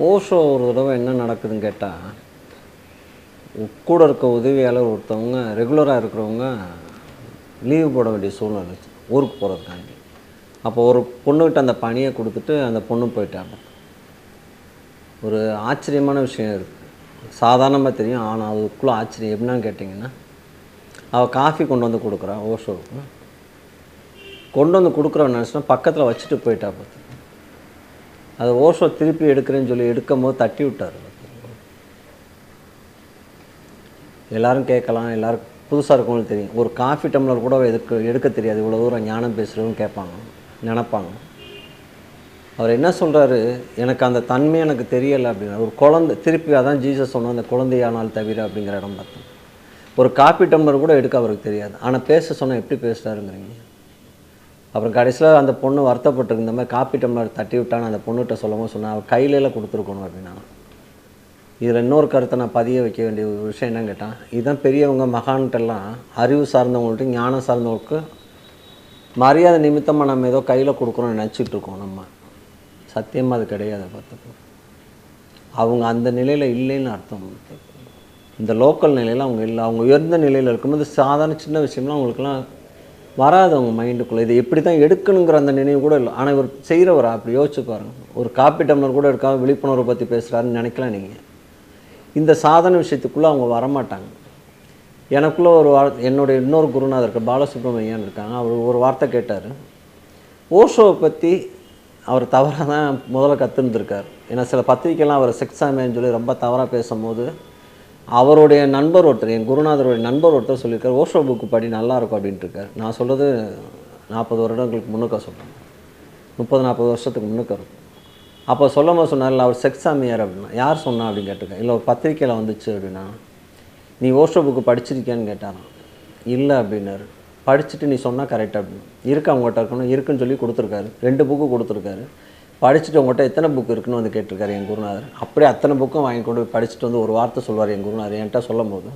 ஓஷோ ஒரு தடவை என்ன நடக்குதுன்னு கேட்டால் கூட இருக்க உதவியாளர் ஒருத்தவங்க ரெகுலராக இருக்கிறவங்க லீவு போட வேண்டிய சூழ்நிலை ஊருக்கு போகிறதுக்காண்டி அப்போ ஒரு பொண்ணுக்கிட்ட அந்த பணியை கொடுத்துட்டு அந்த பொண்ணு போயிட்டாங்க. ஒரு ஆச்சரியமான விஷயம் இருக்குது சாதாரணமாக தெரியும் ஆனால் அதுக்குள்ளே ஆச்சரியம். எப்படின்னு கேட்டிங்கன்னா அவள் காஃபி கொண்டு வந்து கொடுக்குறா ஓஷோவுக்கு. கொண்டு வந்து கொடுக்குறவன் நினச்சினா பக்கத்தில் வச்சுட்டு போயிட்டா பார்த்து. அதை ஓஷோ திருப்பி எடுக்கிறேன்னு சொல்லி எடுக்கும் போது தட்டி விட்டார். எல்லாரும் கேட்கலாம் எல்லோரும் புதுசாக இருக்கவங்களுக்கு தெரியும். ஒரு காஃபி டம்ளர் கூட எதுக்கு எடுக்க தெரியாது. இவ்வளோ தூரம் ஞானம் பேசுகிறதுன்னு கேட்பாங்க நினப்பாங்க. அவர் என்ன சொல்கிறாரு எனக்கு அந்த தன்மை எனக்கு தெரியலை அப்படின்னா ஒரு குழந்தை திருப்பி அதான் ஜீசஸ் சொன்ன அந்த குழந்தையானால் தவிர அப்படிங்கிற இடம் பார்த்தோம் ஒரு காப்பி டம்ளர் கூட எடுக்க அவருக்கு தெரியாது. ஆனால் பேச சொன்னால் எப்படி பேசுகிறாருங்கிறீங்க அப்புறம் கடைசியில் அந்த பொண்ணு வருத்தப்பட்டிருக்கு இந்த மாதிரி காப்பி டம்ளர் தட்டி விட்டான்னு அந்த பொண்ணுகிட்ட சொல்லவும் சொன்னேன் அவள் கையிலலாம் கொடுத்துருக்கணும் அப்படின்னா இதில் இன்னொரு கருத்தை நான் பதிய வைக்க வேண்டிய ஒரு விஷயம் என்னன்னு கேட்டால் இதுதான் பெரியவங்க மகான்கிட்டெல்லாம் அறிவு சார்ந்தவங்கள்ட்ட ஞானம் சார்ந்தவங்களுக்கு மரியாதை நிமித்தமாக நம்ம ஏதோ கையில் கொடுக்குறோம்னு நினச்சிட்டு இருக்கோம் நம்ம. சத்தியமாக அது கிடையாது பார்த்துக்கோ அவங்க அந்த நிலையில் இல்லைன்னு அர்த்தம். இந்த லோக்கல் நிலையில் அவங்க இல்லை அவங்க உயர்ந்த நிலையில் இருக்கும்போது சாதாரண சின்ன விஷயம்லாம் அவங்களுக்குலாம் வராது அவங்க மைண்டுக்குள்ளே இது எப்படி தான் எடுக்கணுங்கிற அந்த நினைவு கூட இல்லை. ஆனால் இவர் செய்கிறவரா அப்படி யோசிச்சு பாருங்க. ஒரு காப்பி டம்ளர் கூட எடுக்காம விழிப்புணர்வை பற்றி பேசுகிறாருன்னு நினைக்கலாம் நீங்கள் இந்த சாதன விஷயத்துக்குள்ளே அவங்க வரமாட்டாங்க. எனக்குள்ளே ஒரு வார என்னுடைய இன்னொரு குருநாதர் இருக்க பாலசுப்ரமணியன் இருக்காங்க. அவர் ஒரு வார்த்தை கேட்டார். ஓஷோவை பற்றி அவர் தவறாக தான் முதல்ல கற்றுருந்துருக்கார் ஏன்னா சில பத்திரிக்கைலாம் அவர் செக்ஸ் ஆமேன்னு சொல்லி ரொம்ப தவறாக பேசும்போது அவருடைய நண்பர் ஒருத்தர் என் குருநாதருடைய நண்பர் ஒருத்தர் சொல்லியிருக்கார் ஓஷோ புக்கு படி நல்லா இருக்கும் அப்படின்ட்டு இருக்கார் நான் சொல்கிறது நாற்பது வருடங்களுக்கு முன்னுக்க சொல்கிறேன் முப்பது நாற்பது வருஷத்துக்கு முன்னுக்க இருக்கும் அப்போ சொல்லும் போது சொன்னார்ல அவர் செக்ஸ் ஆமியார் அப்படின்னா யார் சொன்னா? அப்படின்னு கேட்டிருக்கேன் இல்லை ஒரு பத்திரிக்கையில் வந்துச்சு அப்படின்னா நீ ஓஷோ புக்கு படிச்சிருக்கியான்னு கேட்டாரான் இல்லை அப்படின்னாரு. படிச்சுட்டு நீ சொன்னால் கரெக்டாக அப்படின்னு. இருக்கு அவங்ககிட்ட இருக்கணும் இருக்குன்னு சொல்லி கொடுத்துருக்காரு. ரெண்டு புக்கு கொடுத்துருக்காரு. படிச்சுட்டு உங்கள்கிட்ட எத்தனை புக் இருக்குன்னு வந்து கேட்டிருக்காரு என் குருநாதர். அப்படியே அத்தனை புக்கும் வாங்கி கொண்டு போய் படிச்சுட்டு வந்து ஒரு வார்த்தை சொல்வார் என் குருநாதர். என்கிட்ட சொல்லும் போது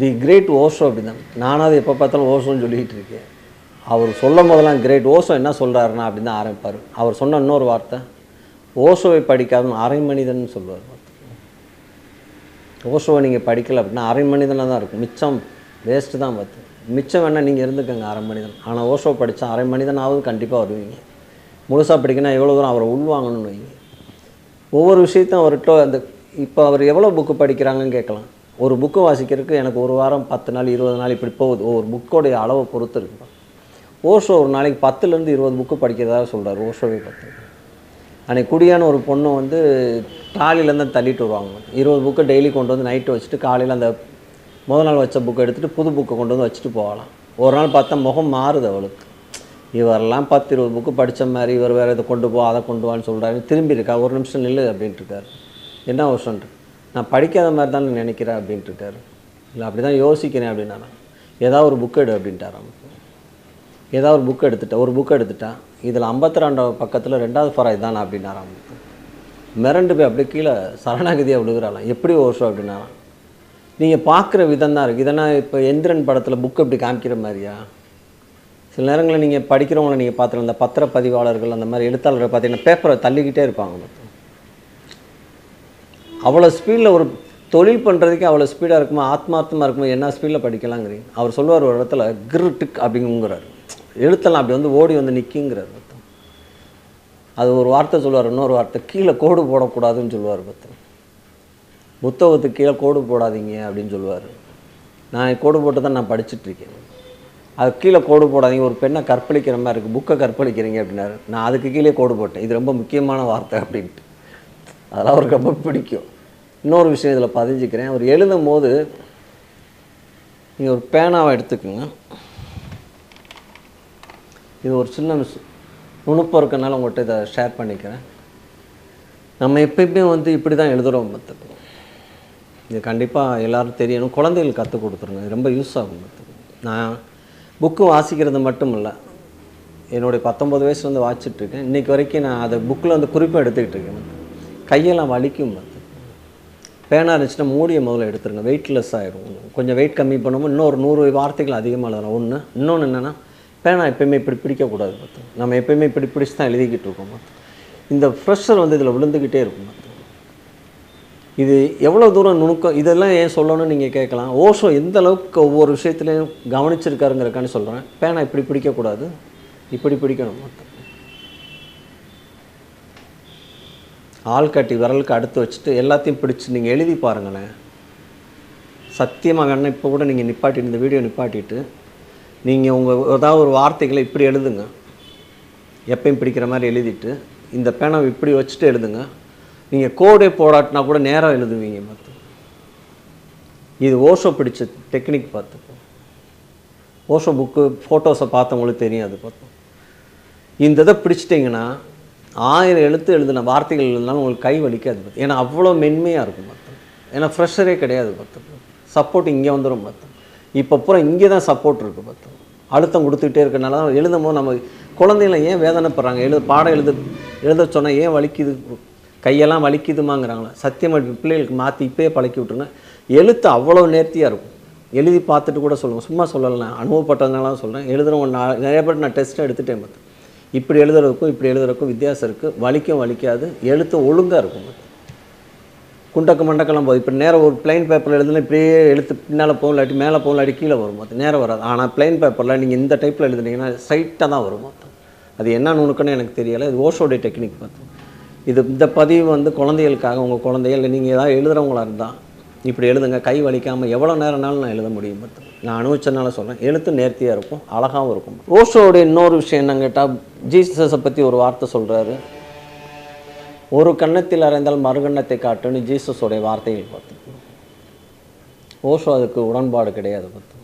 தி கிரேட் ஓஷோ அப்படிதான். நானாவது எப்போ பார்த்தாலும் ஓஷோன்னு சொல்லிகிட்டு இருக்கேன். அவர் சொல்லும் போதெல்லாம் கிரேட். ஓஷோ என்ன சொல்கிறாருன்னா அப்படின்னு தான் ஆரம்பிப்பார். அவர் சொன்ன இன்னொரு வார்த்தை ஓஷோவை படிக்காதுன்னு அரை மனிதன் சொல்லுவார். ஓஷோவை நீங்கள் படிக்கல அப்படின்னா அரை மனிதனாக தான் இருக்கும். மிச்சம் வேஸ்ட்டு தான் பார்த்து. மிச்சம் வேணால் நீங்கள் இருந்துக்கங்க அரை மனிதன். ஆனால் ஓஷோ படித்தா அரை மனிதனாவது கண்டிப்பாக வருவீங்க. முழுசாக படிக்கணும் எவ்வளோ தூரம் அவரை உள்வாங்கணும்னு வைங்க. ஒவ்வொரு விஷயத்தையும் அவர்கிட்ட அந்த இப்போ அவர் எவ்வளோ புக்கு படிக்கிறாங்கன்னு கேட்கலாம். ஒரு புக்கு வாசிக்கிறதுக்கு எனக்கு ஒரு வாரம் பத்து நாள் இருபது நாள் இப்படி போகுது. ஒவ்வொரு புக்கோடைய அளவை பொறுத்து இருக்குப்பா ஓஷோ ஒரு நாளைக்கு பத்துலேருந்து இருபது புக்கு படிக்கிறதாக சொல்கிறார் ஓஷோவே பத்து. அன்னைக்கு குடியான ஒரு பொண்ணு வந்து தான் தள்ளிட்டு வருவாங்க. இருபது புக்கு டெய்லி கொண்டு வந்து நைட்டு வச்சுட்டு காலையில் அந்த முதல் நாள் வச்ச புக்கை எடுத்துகிட்டு புது புக்கை கொண்டு வந்து வச்சுட்டு போகலாம். ஒரு நாள் பார்த்தா முகம் மாறுது அவளுக்கு. இவரெல்லாம் பத்து இருபது புக்கு படித்த மாதிரி இவர் வேறு இதை கொண்டு போ அதை கொண்டு வான்னு சொல்கிறாரு திரும்பி இருக்கா ஒரு நிமிஷம் நில்லு அப்படின்ட்டு இருக்காரு என்ன வருஷம்ட்டு நான் படிக்காத மாதிரி தான் நினைக்கிறேன் அப்படின்ட்டு இருக்காரு இல்லை அப்படி தான் யோசிக்கிறேன் அப்படின்னா. ஏதாவது ஒரு புக் எடு அப்படின்ட்டாராம் ஏதாவது ஒரு புக் எடுத்துட்டேன் ஒரு புக் எடுத்துட்டான் இதில் ஐம்பத்தி ரெண்டாவது பக்கத்தில் ரெண்டாவது ஃபராய் தான் அப்படின்னாராம் மிரண்டு போய் அப்படியே கீழே சரணாகதியாக விழுகிறாளாம். எப்படி வருஷம் அப்படின்னாராம் நீங்கள் பார்க்குற விதம் தான் இருக்குது இதெல்லாம் இப்போ எந்திரன் படத்தில் புக் எப்படி காமிக்கிற மாதிரியா? சில நேரங்களில் நீங்கள் படிக்கிறவங்கள நீங்கள் பார்த்துருங்க இந்த பத்திர பதிவாளர்கள் அந்த மாதிரி எழுத்தாளர்கள் பார்த்தீங்கன்னா பேப்பரை தள்ளிக்கிட்டே இருப்பாங்க. மொத்தம். அவ்வளோ ஸ்பீடில் ஒரு தொழில் பண்ணுறதுக்கே அவ்வளோ ஸ்பீடாக இருக்குமா ஆத்மார்த்தமாக இருக்குமா என்ன ஸ்பீடில் படிக்கலாங்கிறீங்க? அவர் சொல்லுவார் ஒரு இடத்துல கிரு டிக் அப்படிங்கிறார் எழுத்தெல்லாம் அப்படி வந்து ஓடி வந்து நிற்கிங்கிறார் மொத்தம் அது ஒரு வார்த்தை சொல்லுவார் இன்னொரு வார்த்தை கீழே கோடு போடக்கூடாதுன்னு சொல்லுவார் மொத்தம் புத்தகத்துக்கு கீழே கோடு போடாதீங்க அப்படின்னு சொல்லுவார். நான் கோடு போட்டு தான் நான் படிச்சுட்ருக்கேன் அது கீழே கோடு போடாதீங்க. ஒரு பெண்ணை கற்பழிக்கிற மாதிரி இருக்குது புக்கை கற்பழிக்கிறீங்க அப்படின்னாரு. நான் அதுக்கு கீழே கோடு போட்டேன். இது ரொம்ப முக்கியமான வார்த்தை அப்படின்ட்டு. அதெல்லாம் அவருக்கு ரொம்ப பிடிக்கும். இன்னொரு விஷயம் இதில் பதிஞ்சுக்கிறேன். அவர் எழுதும் போது நீங்கள் ஒரு பேனாவை எடுத்துக்கோங்க. இது ஒரு சின்ன மிஸ் நுணுப்பம் இருக்கனால உங்கள்கிட்ட இதை ஷேர் பண்ணிக்கிறேன். நம்ம எப்பயுமே வந்து இப்படி தான் எழுதுகிறோம் பார்த்துக்கோங்க இது கண்டிப்பாக எல்லாரும் தெரியணும். குழந்தைகளுக்கு கற்றுக் கொடுத்துருங்க. இது ரொம்ப யூஸ் ஆகும் பார்த்துக்கோங்க நான் புக்கு வாசிக்கிறது மட்டும் இல்லை என்னுடைய பத்தொம்பது வயசுலேருந்து வாசிச்சுட்ருக்கேன். இன்றைக்கி வரைக்கும் நான் அதை புக்கில் வந்து குறிப்பாக எடுத்துக்கிட்டு இருக்கேன் கையெல்லாம் வலிக்கும் பார்த்து பேனா இருந்துச்சுன்னா மூடிய முதல்ல எடுத்துருங்க. வெயிட்லெஸ் ஆகிடும் கொஞ்சம் வெயிட் கம்மி பண்ணும்போது இன்னொரு நூறு வார்த்தைகள் அதிகமாக எழுதலாம். ஒன்று இன்னொன்று என்னென்னா பேனா எப்பயுமே இப்படி பிடிக்கக்கூடாது பார்த்து. நம்ம எப்பயுமே இப்படி பிடிச்சி தான் எழுதிக்கிட்டு இருக்கோம் பார்த்து. இந்த ஃப்ரெஷர் வந்து இதில் விழுந்துக்கிட்டே இருக்கும். இது எவ்வளோ தூரம் நுணுக்கம் இதெல்லாம் ஏன் சொல்லணும்னு நீங்கள் கேட்கலாம். ஓஷோ எந்த அளவுக்கு ஒவ்வொரு விஷயத்துலையும் கவனிச்சிருக்காருங்கிறக்கான்னு சொல்கிறேன் பேனா இப்படி பிடிக்கக்கூடாது. இப்படி பிடிக்கணும் ஆள் கட்டி விரலுக்கு அடுத்து வச்சுட்டு எல்லாத்தையும் பிடிச்சி நீங்கள் எழுதி பாருங்களேன். சத்தியமாக அண்ணன் இப்போ கூட நீங்கள் நிப்பாட்டி இந்த வீடியோ நிப்பாட்டிட்டு நீங்கள் உங்கள் ஏதாவது ஒரு வார்த்தைகளை இப்படி எழுதுங்க. எப்பயும் பிடிக்கிற மாதிரி எழுதிட்டு இந்த பேனாவை இப்படி வச்சுட்டு எழுதுங்க. நீங்கள் கோடே போராட்டினா கூட நேராக எழுதுவீங்க மற்ற இது ஓஷோ பிடிச்ச டெக்னிக் பார்த்துப்போம் ஓஷோ புக்கு ஃபோட்டோஸை பார்த்தவங்களுக்கு தெரியும் அது பார்த்தோம் இந்த இதை பிடிச்சிட்டிங்கன்னா ஆயிரம் எழுத்து எழுதின வார்த்தைகள் எழுதினாலும் உங்களுக்கு கை வலிக்காது பார்த்து ஏன்னா அவ்வளோ மென்மையாக இருக்கும் பார்த்தோம் ஏன்னா ஃப்ரெஷரே கிடையாது பார்த்தோம் சப்போர்ட் இங்கே வந்துடும் பார்த்தோம் இப்போ பூரா இங்கே தான் சப்போர்ட் இருக்குது பார்த்தோம் அழுத்தம் கொடுத்துக்கிட்டே இருக்கனால தான் எழுதும் போது நம்ம குழந்தைங்கள ஏன் வேதனைப்படுறாங்க? எழுத பாடம் எழுத எழுத சொன்னால் ஏன் வலிக்குது? கையெல்லாம் வலிக்குதுமாங்கிறாங்களா? சத்தியமாக பிள்ளைகளுக்கு மாற்றி இப்பயே பழக்கி விட்ருங்க எழுத்து அவ்வளோ நேர்த்தியாக இருக்கும். எழுதி பார்த்துட்டு கூட சொல்லுங்கள் சும்மா சொல்லலாம் அனுபவப்பட்டதுனால தான் சொல்கிறேன் எழுதுகிறவங்க நான் நிறைய பேர் நான் டெஸ்ட்டை எடுத்துட்டேன் பார்த்தேன் இப்படி எழுதுறதுக்கும் இப்படி எழுதுறதுக்கும் வித்தியாசம் இருக்குது வலிக்கும் வலிக்காது. எழுத்து ஒழுங்காக இருக்கும் பார்த்தேன் குண்டக்க மண்டக்கெல்லாம் போகுது. இப்போ நேரம் ஒரு பிளைன் பேப்பரில் எழுதுனா இப்படியே எழுத்து பின்னால் போகும் இல்லாட்டி மேலே போகும் இல்லாட்டி கீழே வரும் மொத்தம் நேரம் வராது. ஆனால் பிளைன் பேப்பரில் நீங்கள் இந்த டைப்பில் எழுதுனீங்கன்னா ஸ்ட்ரைட்டாக தான் வரும் மொத்தம் அது என்ன நுணுக்கன்னு எனக்கு தெரியலை. இது ஓஷோடைய டெக்னிக் பார்த்தோம் இது இந்த பதிவு வந்து குழந்தைகளுக்காக உங்கள் குழந்தைகள் நீங்கள் ஏதாவது எழுதுறவங்களா இருந்தால் இப்படி எழுதுங்க. கை வலிக்காமல் எவ்வளோ நேரம்னாலும் நான் எழுத முடியும் பார்த்து நான் அனுபவிச்சனால சொல்கிறேன் எழுத்து நேர்த்தியாக இருக்கும் அழகாகவும் இருக்கும். ஓஷோடைய இன்னொரு விஷயம் என்னன்னு கேட்டால் ஜீசஸை பற்றி ஒரு வார்த்தை சொல்கிறாரு ஒரு கன்னத்தில் அறைந்தால் மறுகண்ணத்தை காட்டுன்னு ஜீசஸோடைய வார்த்தைகள் பார்த்து ஓஷோ அதுக்கு உடன்பாடு கிடையாது பார்த்து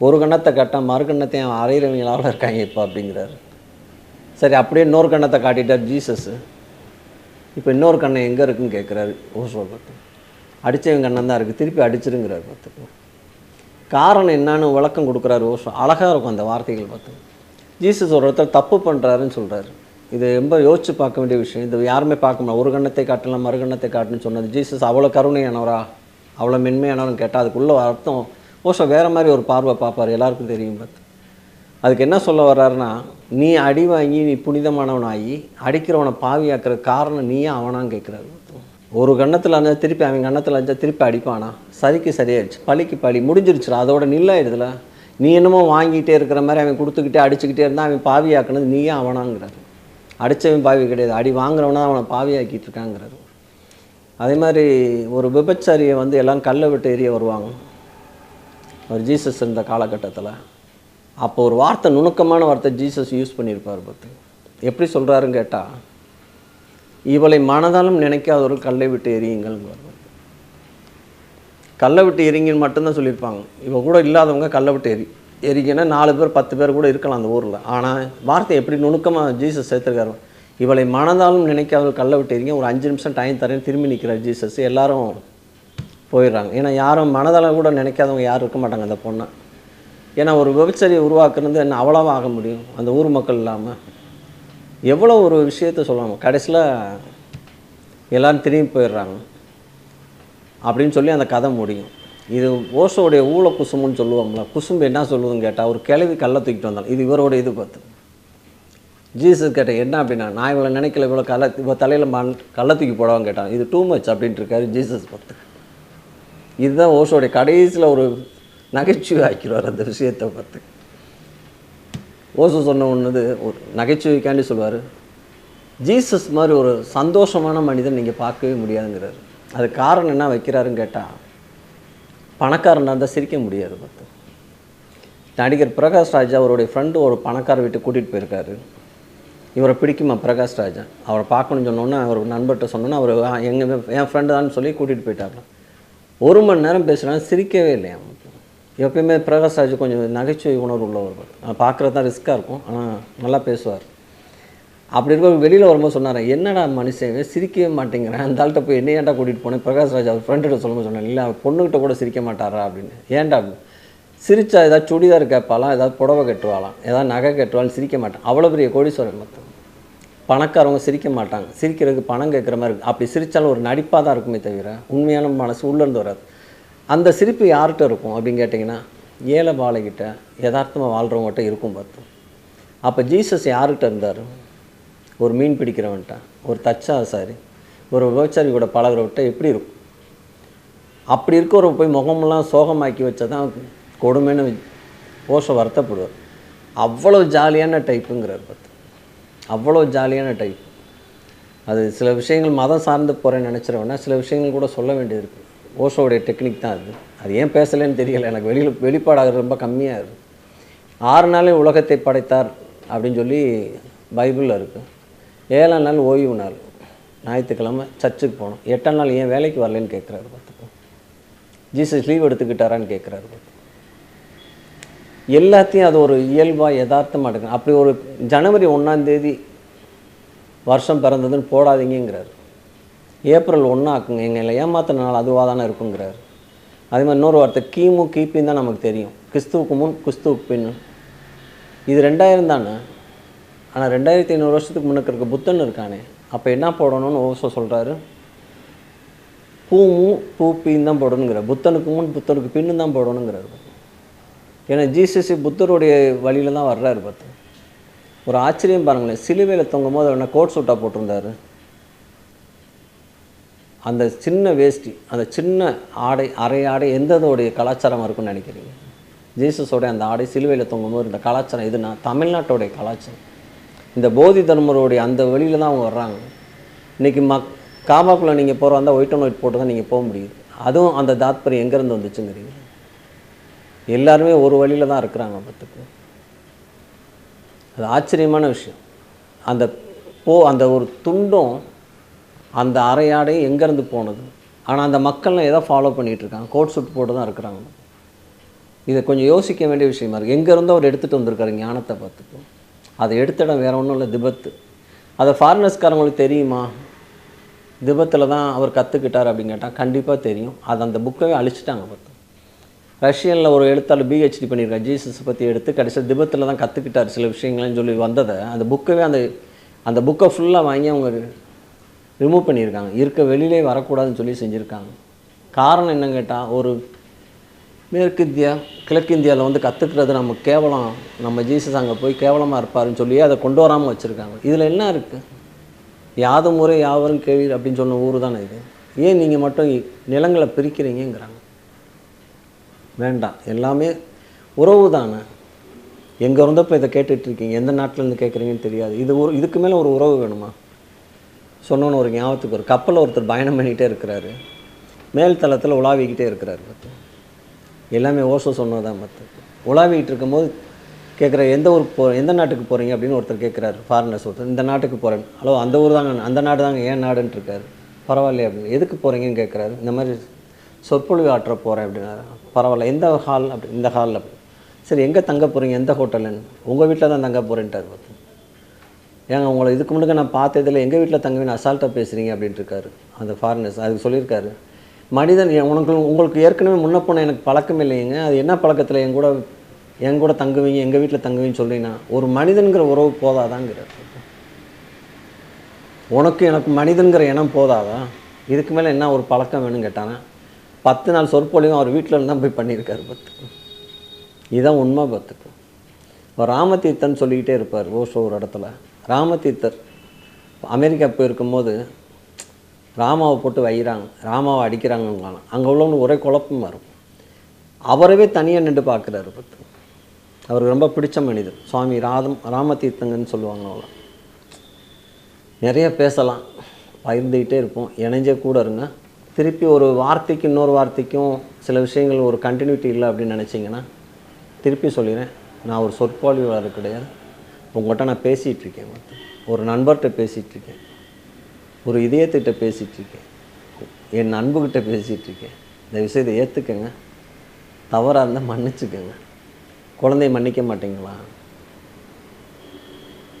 ஒரு கண்ணத்தை காட்டால் மறுகண்ணத்தை அவன் அறையிறவங்களாவில் இருக்காங்க இப்போ அப்படிங்கிறாரு. சரி அப்படியே இன்னொரு கண்ணத்தை காட்டிட்டார் ஜீசஸ்ஸு இப்போ இன்னொரு கண்ணை எங்கே இருக்குன்னு கேட்குறாரு ஓசோ பார்த்து அடித்தவன் கண்ணன் தான் இருக்குது திருப்பி அடிச்சிருங்கிறார் பார்த்து காரணம் என்னன்னு விளக்கம் கொடுக்குறாரு ஓஷோ அழகாக இருக்கும் அந்த வார்த்தைகள் பார்த்து ஜீசஸ் ஒரு இடத்துல தப்பு பண்ணுறாருன்னு சொல்கிறாரு இது ரொம்ப யோசிச்சு பார்க்க வேண்டிய விஷயம். இது யாருமே பார்க்க முடியாது ஒரு கண்ணத்தை காட்டலாம் மறுகண்ணத்தை காட்டுன்னு சொன்னது ஜீசஸ். அவ்வளோ கருணையானவரா? அவ்வளோ மென்மையானவரும் கேட்டால் அதுக்குள்ளே அர்த்தம். ஓசோ வேறு மாதிரி ஒரு பார்வை பார்ப்பார். எல்லாருக்கும் தெரியும் பார்த்து அதுக்கு என்ன சொல்ல வர்றாருன்னா நீ அடி வாங்கி நீ புனிதமானவனாகி அடிக்கிறவனை பாவியாக்குற காரணம் நீயே அவனான்னு கேட்குறாரு. ஒரு கண்ணத்தில் அஞ்சா திருப்பி அவன் கண்ணத்தில் அஞ்சா திருப்பி அடிப்பானா? சரிக்கு சரியாயிடுச்சு. பழிக்கு பழி முடிஞ்சிருச்சுடா அதோட நில்லாயிடுதுல. நீ என்னமோ வாங்கிட்டே இருக்கிற மாதிரி அவன் கொடுத்துக்கிட்டே அடிச்சுக்கிட்டே இருந்தால் அவன் பாவியாக்குனது நீயே அவனாங்கிறாரு. அடித்தவன் பாவி கிடையாது. அடி வாங்குறவனா அவனை பாவியாக்கிட்டு இருக்காங்கிறாரு. அதே மாதிரி ஒரு விபச்சாரியை வந்து எல்லாம் கல்லை விட்டு எரிய வருவாங்க. ஒரு ஜீசஸ் இருந்த காலகட்டத்தில். அப்போ ஒரு வார்த்தை நுணுக்கமான வார்த்தை ஜீசஸ் யூஸ் பண்ணியிருப்பார் பார்த்து. எப்படி சொல்கிறாருன்னு கேட்டால் இவளை மனதாலும் நினைக்காதவர்கள் கல்லை விட்டு எரியுங்கள் கல்லை விட்டு எரிங்கன்னு மட்டும்தான் சொல்லியிருப்பாங்க. இவ கூட இல்லாதவங்க கல்லை விட்டு எரி எரிங்கன்னா நாலு பேர் பத்து பேர் கூட இருக்கலாம் அந்த ஊரில். ஆனால் வார்த்தை எப்படி நுணுக்கமாக ஜீசஸ் சேர்த்துருக்காரு? இவளை மனதாலும் நினைக்காதவர்கள் கல்லை விட்டு எரிங்க ஒரு அஞ்சு நிமிஷம் டைம் தரேன் திரும்பி நிற்கிறார் ஜீசஸ் எல்லாரும் போயிடுறாங்க. ஏன்னா யாரும் மனதால் கூட நினைக்காதவங்க யாரும் இருக்க மாட்டாங்க அந்த பொண்ணை. ஏன்னா ஒரு விபச்சரியை உருவாக்குறது என்ன அவ்வளோவா ஆக முடியும்? அந்த ஊர் மக்கள் இல்லாமல் எவ்வளோ ஒரு விஷயத்த சொல்லுவாங்க கடைசியில் எல்லாரும் திரும்பி போயிடுறாங்க. அப்படின்னு சொல்லி அந்த கதை முடியும். இது ஓஷோடைய ஊழ குசும்புன்னு சொல்லுவோம்ல குசும்பு என்ன சொல்லுதுன்னு கேட்டால் ஒரு கிளவி கல்லை தூக்கிட்டு வந்தாலும் இது இவரோட இது பார்த்து. ஜீசஸ் கேட்டேன் என்ன அப்படின்னா நான் இவ்வளோ நினைக்கல இவ்வளோ கல்லை இவ்வளோ தலையில் மண் கல்லை தூக்கி போடவான்னு கேட்டான். இது டூ மச் அப்படின்ட்டு இருக்காரு ஜீசஸ் பார்த்து. இதுதான் ஓஷோடைய கடைசியில் ஒரு நகைச்சுவை ஆக்கிடுவார் அந்த விஷயத்தை பார்த்து. ஓசு சொன்ன ஒன்றுது ஒரு நகைச்சுவைக்காண்டி சொல்லுவார் ஜீசஸ் மாதிரி ஒரு சந்தோஷமான மனிதன் நீங்கள் பார்க்கவே முடியாதுங்கிறாரு. அது காரணம் என்ன வைக்கிறாருன்னு கேட்டால் பணக்காரனாக இருந்தால் சிரிக்க முடியாது பார்த்து. நடிகர் பிரகாஷ் ராஜா அவருடைய ஃப்ரெண்டு ஒரு பணக்கார வீட்டுக்கு கூட்டிகிட்டு போயிருக்காரு. இவரை பிடிக்குமா பிரகாஷ் ராஜா? அவரை பார்க்கணும்னு சொன்னோன்னே அவர் நண்பர்கிட்ட சொன்னோன்னே அவர் எங்கள் என் ஃப்ரெண்டு தான் சொல்லி கூட்டிகிட்டு போயிட்டாங்க ஒரு மணி நேரம் பேசுகிறாங்க சிரிக்கவே இல்லையா? எப்பயுமே பிரகாஷ் ராஜ் கொஞ்சம் நகைச்சுவை உணர்வு உள்ளவர் பார்க்குறது தான் ரிஸ்க்காக இருக்கும். ஆனால் நல்லா பேசுவார். அப்படி இருக்க வெளியில் வரும்போது சொன்னார் என்னடா மனுஷன் சிரிக்கவே மாட்டேங்கிறேன். அந்த ஆள்கிட்ட போய் என்ன ஏன்டா கூட்டிகிட்டு போனேன் பிரகாஷ் ராஜ் அவர் ஃப்ரெண்ட்கிட்ட சொல்லும்போது சொன்னேன் இல்லை அவர் பொண்ணுகிட்ட கூட சிரிக்க மாட்டாரா? அப்படின்னு. ஏன்டா சிரிச்சா ஏதாவது சுடிதார் கேட்பாலாம் ஏதாவது புடவை கட்டுவாளாம் ஏதாவது நகை கட்டுவாலும் சிரிக்க மாட்டான் அவ்வளோ பெரிய கோடீஸ்வரன் மொத்தம். பணக்காரவங்க சிரிக்க மாட்டாங்க. சிரிக்கிறதுக்கு பணம் கேட்குற மாதிரி இருக்குது அப்படி சிரித்தாலும் ஒரு நடிப்பாக தான் இருக்குமே தவிர உண்மையான மனசு உள்ளேருந்து வராது. அந்த சிரிப்பு யார்கிட்ட இருக்கும் அப்படின்னு கேட்டிங்கன்னா ஏழை பாலைகிட்ட யதார்த்தமாக வாழ்கிறவங்ககிட்ட இருக்கும் பார்த்தோம் அப்போ ஜீசஸ் யார்கிட்ட இருந்தார்? ஒரு மீன் பிடிக்கிறவன்ட்ட ஒரு தச்சா சாரி ஒரு விபச்சாரி கூட பழகிறவட்ட எப்படி இருக்கும்? அப்படி இருக்கிறவரை போய் முகமெல்லாம் சோகமாக்கி வச்சா தான் கொடுமைன்னு ஓஷோ வருத்தப்படுவார். அவ்வளோ ஜாலியான டைப்புங்கிறார் பார்த்து. அவ்வளோ ஜாலியான டைப் அது சில விஷயங்கள் மதம் சார்ந்து போகிறேன்னு நினச்சிருவேன்னா சில விஷயங்கள் கூட சொல்ல வேண்டியது இருக்குது ஓஷோவுடைய டெக்னிக் தான் அது. அது ஏன் பேசலைன்னு தெரியல. எனக்கு வெளியில் வெளிப்பாடாக ரொம்ப கம்மியாக இருக்குது ஆறு நாளே உலகத்தை படைத்தார் அப்படின்னு சொல்லி பைபிளில் இருக்குது ஏழாம் நாள் ஓய்வு நாள். ஞாயிற்றுக்கிழமை சர்ச்சுக்கு போனோம். எட்டாம் நாள் ஏன் வேலைக்கு வரலன்னு கேட்குறாரு பார்த்துக்கோ. ஜீசஸ் லீவ் எடுத்துக்கிட்டாரான்னு கேட்குறாரு பார்த்து எல்லாத்தையும் அது ஒரு இயல்பாக யதார்த்தமாக எடுக்கணும். அப்படி ஒரு ஜனவரி ஒன்றாந்தேதி வருஷம் பிறந்ததுன்னு போடாதீங்கிறார் ஏப்ரல் ஒன்றாக்குங்க எங்களை ஏமாத்தின நாள் அதுவாக தானே இருக்குங்கிறார். அதே மாதிரி இன்னொரு வார்த்தை கிமு கிபின்னு தான் நமக்கு தெரியும். கிறிஸ்துவுக்கு முன் கிறிஸ்துவுக்கு பின்னு இது ரெண்டாயிரம் தானே? ஆனால் ரெண்டாயிரத்தி ஐநூறு வருஷத்துக்கு முன்னுக்கு இருக்க புத்தன் இருக்கானே. அப்போ என்ன போடணும்னு ஓசோ சொல்கிறாரு பூமும் பின்னு தான் போடணுங்கிற. புத்தனுக்கு முன் புத்தனுக்கு பின்னு தான் போடணுங்கிறார். ஏன்னா ஜீசஸ் புத்தருடைய வழியில தான் வர்றாரு பார்த்து. ஒரு ஆச்சரியம் பாருங்களேன். சிலுவையில் தொங்கும் போது என்ன கோட் சூட்டாக போட்டிருந்தாரு? அந்த சின்ன வேஷ்டி அந்த சின்ன ஆடை அரை ஆடை எந்ததோடைய கலாச்சாரமாக இருக்கும்னு நினைக்கிறீங்க? ஜீசஸோடைய அந்த ஆடை சிலுவையில் தொங்கும்போது இந்த கலாச்சாரம் எதுனா தமிழ்நாட்டோடைய கலாச்சாரம். இந்த போதி தர்மருடைய அந்த வழியில் தான் அவங்க வர்றாங்க. இன்றைக்கி மக் காபாக்குள்ளே நீங்கள் போகிற வந்தால் ஒயிட் அண்ட் ஒயிட் போட்டு தான் நீங்கள் போக முடியுது. அதுவும் அந்த தாத்பரியம் எங்கேருந்து வந்துச்சுங்கிறீங்க? எல்லாருமே ஒரு வழியில் தான் இருக்கிறாங்க பத்துக்கு. அது ஆச்சரியமான விஷயம். அந்த போ அந்த ஒரு துண்டும் அந்த அரையாடை எங்கேருந்து போனது? ஆனால் அந்த மக்கள்லாம் எதை ஃபாலோ பண்ணிகிட்டு இருக்காங்க கோட் சூட் போட்டு தான் இருக்கிறாங்க. இதை கொஞ்சம் யோசிக்க வேண்டிய விஷயமா இருக்குது எங்கேருந்து அவர் எடுத்துகிட்டு வந்திருக்காரு ஞானத்தை பார்த்துக்கோ அதை எடுத்த இடம் வேறு ஒன்றும் இல்லை திபத்து. அதை ஃபாரினர்ஸ்காரங்களுக்கு தெரியுமா? திபத்தில் தான் அவர் கற்றுக்கிட்டார் அப்படின்னு கேட்டால் கண்டிப்பாக தெரியும். அது அந்த புக்கவே அழிச்சிட்டாங்க பார்த்து. ரஷ்யனில் ஒரு எழுத்தாளர் பிஹெச்டி பண்ணியிருக்காரு. ஜீசஸ் பற்றி எடுத்து கடைசியாக திபத்தில் தான் கற்றுக்கிட்டார் சில விஷயங்கள்னு சொல்லி வந்ததை. அந்த புக்கவே அந்த அந்த புக்கை ஃபுல்லாக வாங்கி அவங்க ரிமூவ் பண்ணியிருக்காங்க. இருக்க வெளியிலே வரக்கூடாதுன்னு சொல்லி செஞ்சுருக்காங்க. காரணம் என்னன்னு கேட்டால் ஒரு மேற்கு இந்தியா வந்து கற்றுக்கிறது நம்ம கேவலம். நம்ம ஜீசஸ் அங்கே போய் கேவலமாக இருப்பாருன்னு சொல்லி அதை கொண்டு வராமல் வச்சுருக்காங்க. இதில் என்ன இருக்குது யாது முறை யாவரும் கேள்வி அப்படின்னு சொன்ன ஊர் தானே இது. ஏன் நீங்கள் மட்டும் நிலங்களை பிரிக்கிறீங்கங்கிறாங்க. வேண்டாம். எல்லாமே உறவு தானே. எங்கே இருந்தப்போ இதை கேட்டுட்ருக்கீங்க எந்த நாட்டிலேருந்து கேட்குறீங்கன்னு தெரியாது. இது ஒரு இதுக்கு மேலே ஒரு உறவு வேணுமா? சொன்னோன்னு ஒரு ஞாபகத்துக்கு ஒரு கப்பலில் ஒருத்தர் பயணம் பண்ணிகிட்டே இருக்கிறாரு. மேல் தளத்தில் உலாவிக்கிட்டே இருக்கிறார் பார்த்து எல்லாமே ஓசோ சொன்னதான் பார்த்து உலாவிக்கிட்டு இருக்கும்போது கேட்குற எந்த ஊருக்கு போ எந்த நாட்டுக்கு போகிறீங்க அப்படின்னு ஒருத்தர் கேட்குறாரு ஃபாரினர்ஸ் ஒருத்தர். இந்த நாட்டுக்கு போகிறேன் ஹலோ அந்த ஊர் தாங்க அந்த நாடு தாங்க ஏன் நாடுன்ட்டு இருக்காரு. பரவாயில்லையே அப்படின்னு. எதுக்கு போகிறீங்கன்னு கேட்குறாரு இந்த மாதிரி சொற்பொழிவு ஆற்ற போகிறேன் அப்படின்னா பரவாயில்ல எந்த ஹால் அப்படி இந்த ஹாலில் அப்படி. சரி எங்கே தங்க போகிறீங்க எந்த ஹோட்டலுன்னு உங்கள் வீட்டில் தான் தங்க போகிறேன்ட்டார் பார்த்து ஏங்க உங்களை இதுக்கு முன்னாடி நான் பார்த்ததில்ல. எங்கள் வீட்டில் தங்குவேன் அசால்ட்டாக பேசுகிறீங்க அப்படின்ட்டு இருக்காரு அந்த ஃபாரினர்ஸ் அதுக்கு சொல்லியிருக்காரு. மனிதன் உனக்கு உங்களுக்கு ஏற்கனவே முன்ன போன எனக்கு பழக்கம் இல்லைங்க அது என்ன பழக்கத்தில் என் கூட என் கூட தங்குவீங்க எங்கள் வீட்டில் தங்குவீங்கன்னு சொல்லினா ஒரு மனிதன்கிற உறவு போதாதாங்கிறார். உனக்கு எனக்கு மனிதன்கிற இனம் போதாதா? இதுக்கு மேலே என்ன ஒரு பழக்கம் வேணும்னு கேட்டானா பத்து நாள் சொற்பொழிவும் அவர் வீட்டில் தான் போய் பண்ணியிருக்காரு பத்துக்கு இதுதான் உண்மை பத்துக்கு இப்போ ராமதீர்த்தன் சொல்லிக்கிட்டே இருப்பார் ஓஷோ ஒரு இடத்துல. ராமதீர்த்தர் அமெரிக்கா போயிருக்கும்போது ராமாவை போட்டு வைகிறாங்க ராமாவை அடிக்கிறாங்கன்னு அங்கே உள்ளவனுக்கு ஒரே குழப்பமாக இருக்கும். அவரவே தனியாக நின்று பார்க்குறாரு பத்து. அவருக்கு ரொம்ப பிடிச்ச மனிதர். சுவாமி ராதம் ராமதீர்த்தங்கன்னு சொல்லுவாங்க அவ்வளோ நிறைய பேசலாம். பகிர்ந்துக்கிட்டே இருப்போம். இணைஞ்சே கூட இருங்க. திருப்பி ஒரு வார்த்தைக்கு இன்னொரு வார்த்தைக்கும் சில விஷயங்கள் ஒரு கண்டினியூட்டி இல்லை அப்படின்னு நினச்சிங்கன்னா திருப்பி சொல்லிடுறேன். நான் ஒரு சொற்பொழிவாளர் கிடையாது. உங்கள்கிட்ட நான் பேசிகிட்டு இருக்கேன் ஒரு நண்பர்கிட்ட பேசிகிட்டு இருக்கேன் ஒரு இதயத்திட்ட பேசிகிட்டு இருக்கேன் என் அன்புக்கிட்ட பேசிகிட்டு இருக்கேன் இந்த விஷயத்தை ஏற்றுக்கங்க தவறாக இருந்தால் மன்னிச்சுக்கோங்க. குழந்தைய மன்னிக்க மாட்டீங்களா?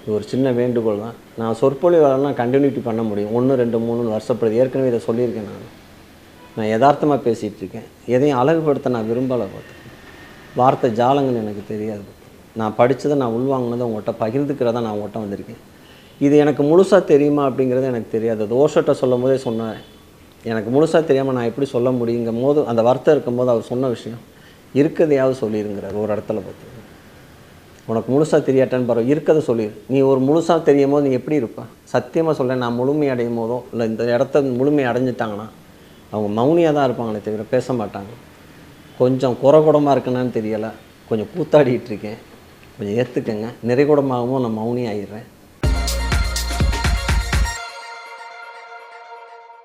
இது ஒரு சின்ன வேண்டுகோள் தான். நான் சொற்பொழிவாளர்னா கண்டினியூட்டி பண்ண முடியும். ஒன்று ரெண்டு மூணு வருஷப்படுது. ஏற்கனவே இதை சொல்லியிருக்கேன் நான். நான் யதார்த்தமாக பேசிகிட்டு இருக்கேன் எதையும் அழகுபடுத்த நான் விரும்பலை பார்த்து. வார்த்தை ஜாலங்கன்னு எனக்கு தெரியாது. நான் படித்ததை நான் உள்வாங்கினதை உங்கள்கிட்ட பகிர்ந்துக்கிறதா நான் உங்கள்கிட்ட வந்திருக்கேன். இது எனக்கு முழுசாக தெரியுமா அப்படிங்கிறது எனக்கு தெரியாது. அது சொல்லும் போதே சொன்னேன் எனக்கு முழுசாக தெரியாமல் நான் எப்படி சொல்ல முடியுங்கும் போது அந்த வருத்தம் இருக்கும்போது அவர் சொன்ன விஷயம் இருக்கிறதையாவது சொல்லியிருங்கிறார் ஒரு இடத்துல பார்த்து. உனக்கு முழுசாக தெரியாட்டான்னு பரவ இருக்கதை சொல்லிடு நீ ஒரு முழுசாக தெரியும் போது நீ எப்படி இருப்ப? சத்தியமாக சொல்ல நான் முழுமை அடையும் போதோ இல்லை இந்த இடத்த முழுமை அடைஞ்சிட்டாங்கன்னா அவங்க மௌனியாக தான் இருப்பாங்களே தவிர பேச மாட்டாங்க. கொஞ்சம் குறகுடமாக இருக்குன்னு தெரியலை. கொஞ்சம் கூத்தாடிட்டு இருக்கேன். கொஞ்சம் ஏற்றுக்கங்க நிறைகுடமாகவும் நான் மௌனி ஆயிடுறேன்.